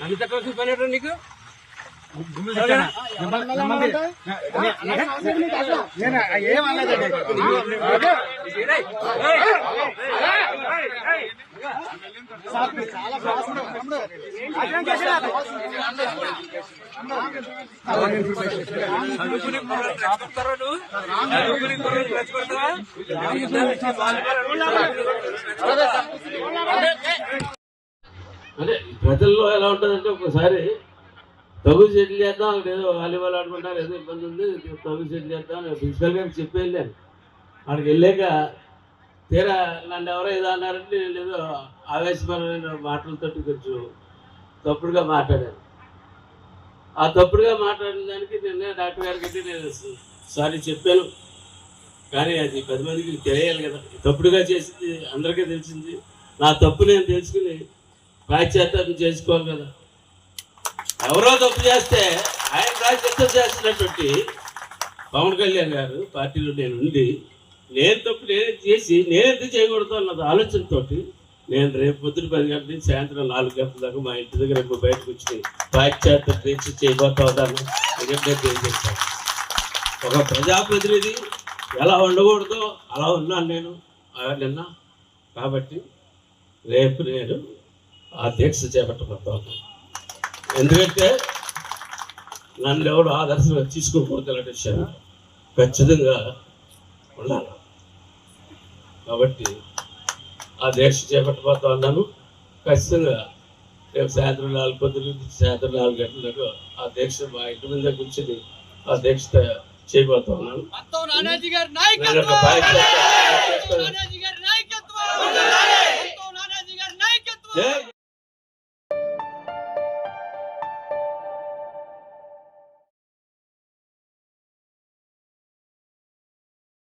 నన్ను తక్కువ పని ఏంటో నీకు చదువుకుని అంటే ప్రజల్లో ఎలా ఉంటుందంటే ఒకసారి తగు సెటిల్ చేద్దాం అక్కడ ఏదో వాలీబాల్ ఆడుకుంటారు ఏదో ఇబ్బంది ఉంది తగు సెటిల్ చేద్దాం ప్రిన్సిపల్ గారికి చెప్పి వెళ్ళాను అక్కడికి వెళ్ళాక తీరా నన్ను ఎవరో ఏదో అన్నారంటే నేను ఏదో ఆవేశపరమైన మాటలతో కొంచెం తప్పుడుగా మాట్లాడాను. ఆ తప్పుడుగా మాట్లాడిన దానికి నిన్న డాక్టర్ గారికి అయితే నేను సారీ చెప్పాను. కానీ అది పది మందికి తెలియాలి కదా. తప్పుడుగా చేసింది అందరికీ తెలిసింది. నా తప్పు నేను తెలుసుకుని పాశ్చాత్యం చేసుకోవాలి కదా. ఎవరో తప్పు చేస్తే ఆయన ప్రాశ్చాత్యం చేస్తున్నటువంటి పవన్ కళ్యాణ్ గారు పార్టీలో నేను ఉండి నేను తప్పు నేను చేసి నేను చేయకూడదు అన్నది ఆలోచనతోటి నేను రేపు పొద్దున పది గంటల నుంచి సాయంత్రం నాలుగు గంటల దాకా మా ఇంటి దగ్గర రేపు బయటకు వచ్చి పాశ్చాత్య దీక్ష చేయబోతా ఉన్నాను తెలియజేస్తాను ఒక ప్రజాప్రతినిధి ఎలా ఉండకూడదో అలా ఉన్నాను నేను ఆ నిన్న. కాబట్టి రేపు నేను ఆ దీక్ష చేపట్టబోతాను ఎందుకంటే నన్ను ఎవరు ఆదర్శంగా తీసుకోకూడదు అనే విషయాన్ని ఖచ్చితంగా ఉండాలి. కాబట్టి ఆ దీక్ష చేపట్టబోతా ఉన్నాను. ఖచ్చితంగా రేపు సాయంత్రం నాలుగు పొద్దున నుంచి సాయంత్రం నాలుగు గంటల దాకా ఆ దీక్ష మా ఇంటి మీద కూర్చొని ఆ దీక్ష చేయబోతా ఉన్నాను.